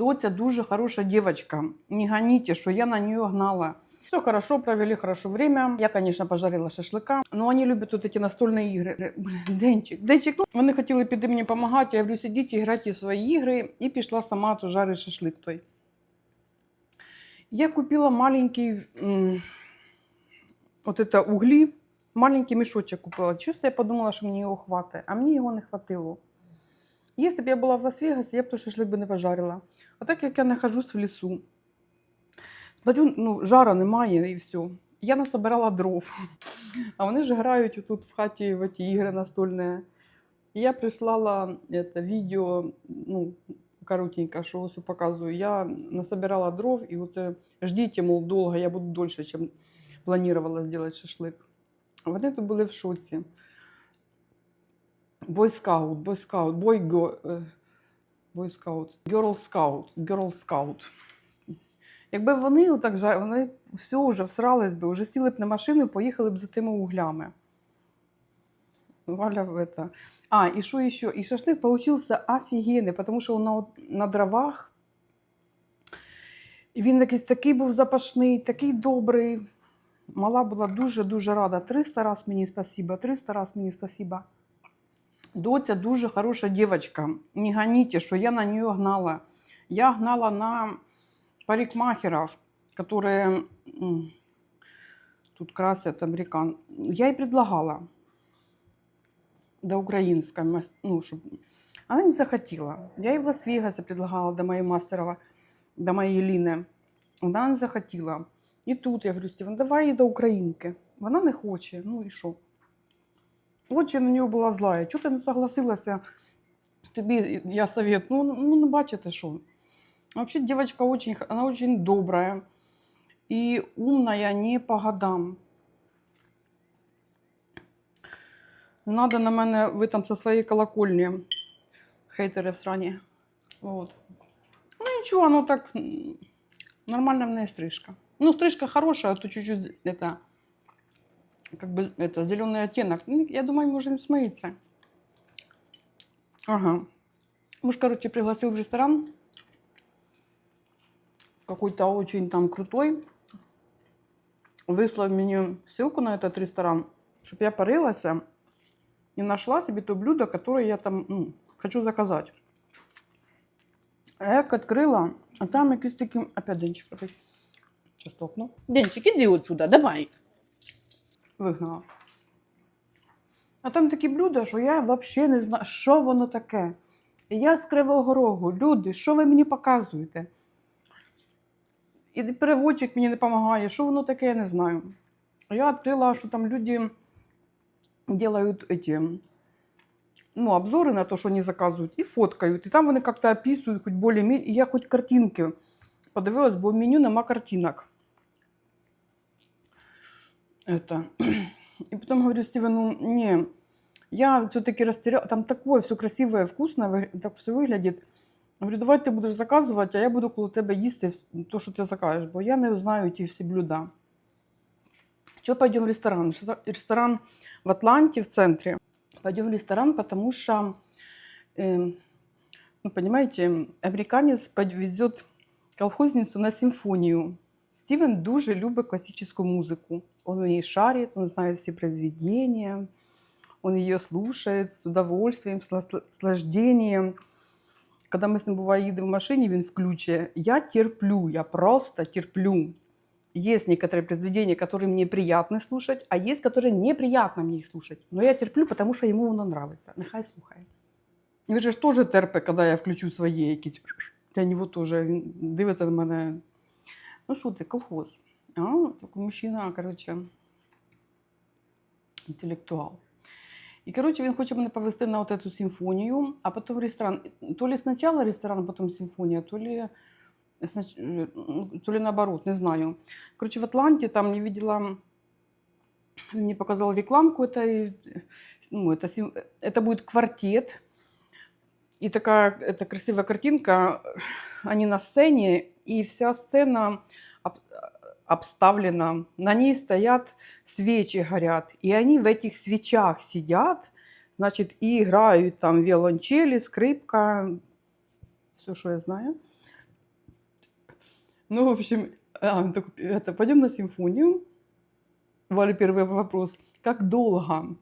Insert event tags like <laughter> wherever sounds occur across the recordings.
Доця дуже хороша девочка. Не гоните, что я на нее гнала. Все хорошо, провели хорошо время. Я, конечно, пожарила шашлыка. Но они любят вот эти настольные игры. Блин, Денчик, Денчик, ну, вони хотіли піти мені допомагати. Я говорю, сидіть і грайте в свої ігри. І пішла сама то жарити шашлик той. Я купила маленький м, вот это угли, маленький мешочек купила. Чисто я подумала, що мені його хватить, а мені його не хватило. Якщо б я була в Лас-Вегасі, я б то шашлик би не пожарила. А так як я нахожусь в лісу, смотрю, ну, жара немає і все. Я насобирала дров. <laughs> А вони ж грають тут в хаті в ці ігри настольні. І я прислала это, відео, ну, коротенько, що ось показую. Я насобирала дров, і оце ждіть, мол, довго, я буду дольше, ніж планувала зробити шашлик. Вони тут були в шоці Бойскаут, бойскаут, бойго, е, бойскаут, герлскаут, герлскаут. Якби вони отак жа- вони все вже всрались би, вже сіли б на машину і поїхали б за тими углями. Валя в это. А, и что еще? И шашлык получился офигенный, потому що на, от- на дровах. І він якийсь такий був запашний, такий добрий. Мала була дуже-дуже рада. 300 раз мені спасибо, 300 раз мені спасибо. Доця дуже хороша дівчинка. Не гоните, що я на нее гнала. Я гнала на парикмахеров, которые тут красят американ. Я ей предлагала до украинской, ну, чтоб... Она не захотела. Я ей в Лас-Вегасе предлагала до моей мастерова, до моей Лины. Вона не захотіла. І тут я говорю, Стівен, давай до українки. Вона не хоче. Ну і що? Очі на нього була зла. Чого ти не согласилася? Тобі я совет. Ну, ну не бачите, що. Вообще девочка очень, х- она очень добрая и умная не по годам. Не надо на мене, ви там со своєї колокольні, хейтери в срані. Вот. Ну нічого, ну так м, нормальна в неї стрижка. Ну, стрижка хорошая, а то чуть-чуть это, как бы, это, зеленый оттенок. Ну, Я думаю, может, не смыется. Ага. Муж, короче, пригласил в ресторан. Какой-то очень там крутой. Выслал мне ссылку на этот ресторан, чтобы я порылась и нашла себе то блюдо, которое я там ну, хочу заказать. А я як відкрила, а там якісь такі. Опять денчик робить. Сейчас топну. Денчик, іди отсюда, давай. Вигнала. А там такі блюда, що я взагалі не знаю, що воно таке. І я з Кривого Рогу. Люди, що ви мені показуєте? І переводчик мені не допомагає. Що воно таке, я не знаю. Я відкрила, що там люди делают эти, ну, обзоры на то, что они заказывают, и фоткают. И там вони как-то описывают, хоть более-менее. І я хоч картинки подивилась, бо в меню нема картинок. Это. <clears throat> И потом говорю Стивену, не, я все-таки растеряла, там такое все красивое, вкусное, вы- так все выглядит. Говорю, давай ти будеш заказувати, а я буду коло тебе їсти вс- то, що ти закажеш, бо я не знаю ті всі блюда. Чего пойдем в ресторан? Шеста- Ресторан в Атланте, в центре. Пойдем в ресторан, потому что, э, ну, понимаете, американец подвезет колхозницу на симфонию. Стивен дуже любит классическую музыку. Он в ней шарит, он знает все произведения, он ее слушает с удовольствием, с насл- наслаждением. Когда мы с ним бывает едем в машине, він включе, я терплю, я просто терплю. Есть некоторые произведения, которые мне приятно слушать, а есть, которые неприятно мне их слушать. Но я терплю, потому что ему воно нравится. Нехай слухає. Він же ж теж терпе, коли я включу свої якісь. Для нього теж він дивиться на мене. Ну що ти, колхоз? А, такий мужчина, коротше, інтелектуал. І, коротше, він хоче мене повезти на от эту симфонію, а потім в ресторан. То ли спочатку ресторан, а потім симфонія, то ли, снач- э, ну, то ли наоборот, не знаю. Короче, в Атланте там не видела, мне показал рекламку этой, ну, это, сим- это будет квартет, и такая это красивая картинка, они на сцене, и вся сцена об- обставлена, на ней стоят свечи горят, и они в этих свечах сидят, значит, и играют там виолончели, скрипка, все, что я знаю. Ну, в общем, а, это, пойдем на симфонию. Валя первый вопрос. Как долго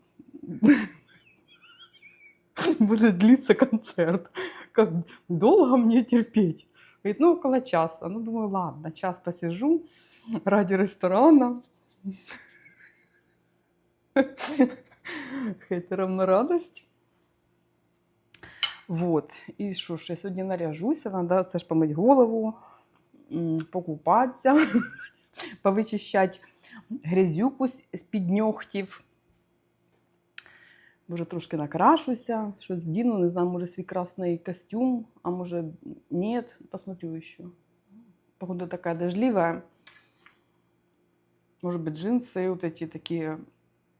будет длиться концерт? Как долго мне терпеть? Говорит, ну, около часа. Ну, думаю, ладно, час посижу ради ресторана. Хейтерам на радость. Вот. І що ж, я сьогодні наряжуся, треба все ж помити голову, м, покупатися, <laughs> повичищати грязюку з- з-під ньохтів. Може, трошки накрашуся, щось вдіну, не знаю, може свій красний костюм, а може ні, посмотрю еще. Погода такая дождливая. Может быть, джинсы вот эти такие,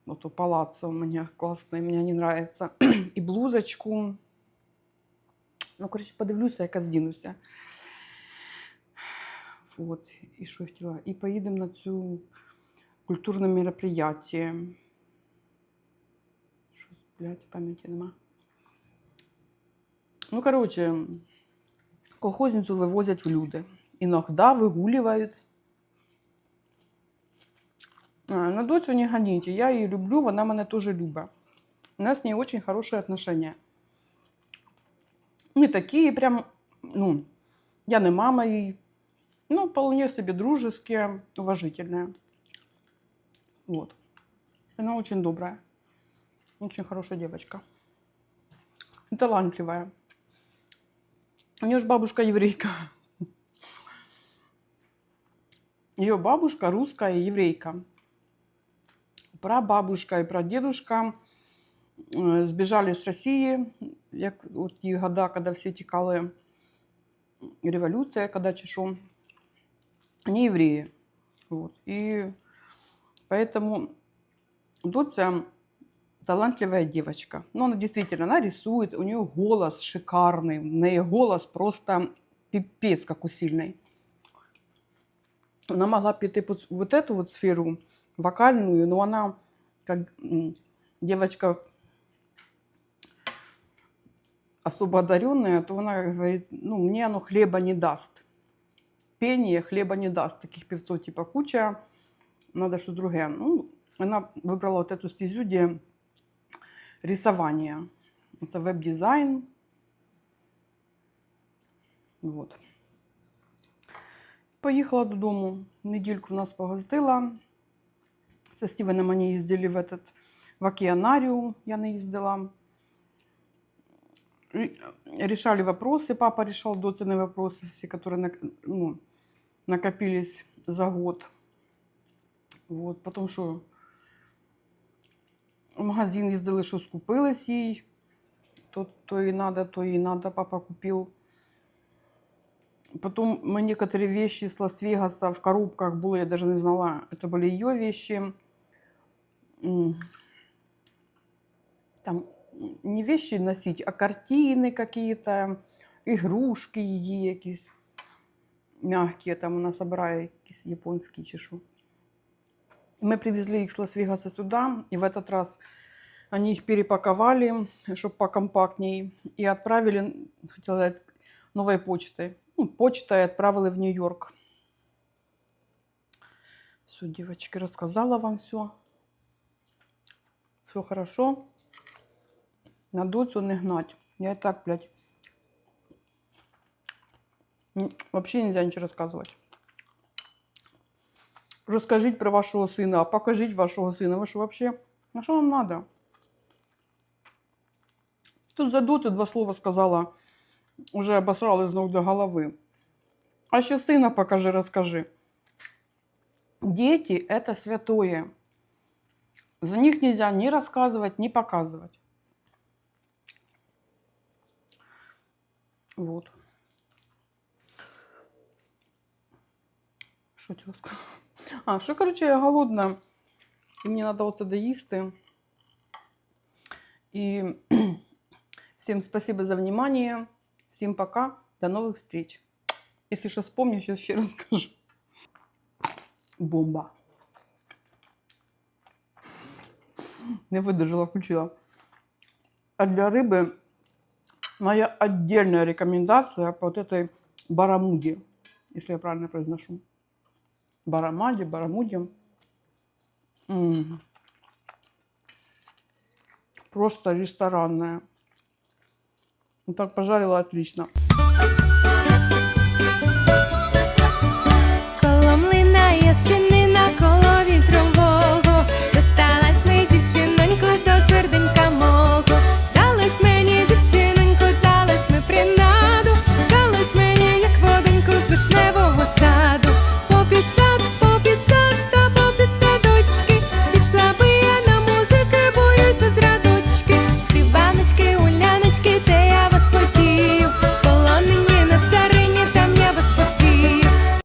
вот у палаца у меня классные, мне не нравится. <clears throat> И блузочку. Ну, коротше, подивлюся, яка здінуся. Вот. І що я хотіла? І поїдемо на цю культурне мероприятие. Щось, блядь, пам'яті нема. Ну, коротше, колхозницю вивозять в люди. Іногда вигулюють. А, на дочу не гоните. Я її люблю, вона мене теж любить. У нас з нею дуже хороші отношения. Не такі прям, ну, я не мама їй. Ну, вполне себе дружеские, уважительные. Вот. Она очень добрая. Очень хорошая девочка. И талантливая. У нее же бабушка еврейка. <laughs> Ее бабушка русская и еврейка. Прабабушка и прадедушка э, сбежали с России, як от ті года, когда все тікали революция, когда чешу. Они евреи. Вот. И поэтому Доця талантливая девочка. Ну, она действительно, она рисует, у нее голос шикарный, на нее голос просто пипец как усильный. Она могла піти по ц- вот эту вот сферу вокальную, но она как девочка особо одаренная, то она говорит, ну, мне оно хлеба не даст. Пение хлеба не даст. Таких певцов типа куча, надо что другое. Ну, она выбрала вот эту стезю, где рисование. Это веб-дизайн. Вот. Поїхала додому. Недільку в нас погостила. Со Стівеном вони їздили в этот в океанаріум, я не їздила. И решали вопросы. Папа решал доценные вопросы, все, которые нак- ну, накопились за год. Вот. Потом що в магазин їздили, що скупились їй. То, то и надо, то и надо, папа купил. Потом мы некоторые вещи с Лас-Вегаса в коробках было, я даже не знала, это были ее вещи. М. Там не вещи носить, а картины какие-то, игрушки її якісь мягкие, там вона собирає якісь японські чи що. Мы привезли их с Лас-Вегаса сюда, и в этот раз они их перепаковали, чтобы покомпактней, и отправили, хотела сказать, новой почтой. Ну, почтой отправили в Нью-Йорк. Все, девочки, рассказала вам все. Все хорошо. На доцу не гнать. Я и так, блядь, вообще нельзя ничего рассказывать. Розкажіть про вашого сина, а покажіть вашого сина. Ви що вообще? А що вам надо? Тут за доцю два слова сказала, уже обосрали з ног до голови. А ще сина покажи, розкажи. Дети – это святое. За них нельзя ни рассказывать, ни показывать. Вот. Що хотіла сказати? А, що, коротше, я голодна. І мені треба оце доїсти. І всім спасибо за внимание. Всім пока. До нових встреч. Якщо що вспомню, ще ще <laughs> розкажу. Бомба. <coughs> не выдержала, включила. А для рыбы моя отдельная рекомендация по вот этой барамуде, если я правильно произношу. Барамаде, барамуде. М-м. Просто ресторанная. Ну, так пожарила отлично. Коло млина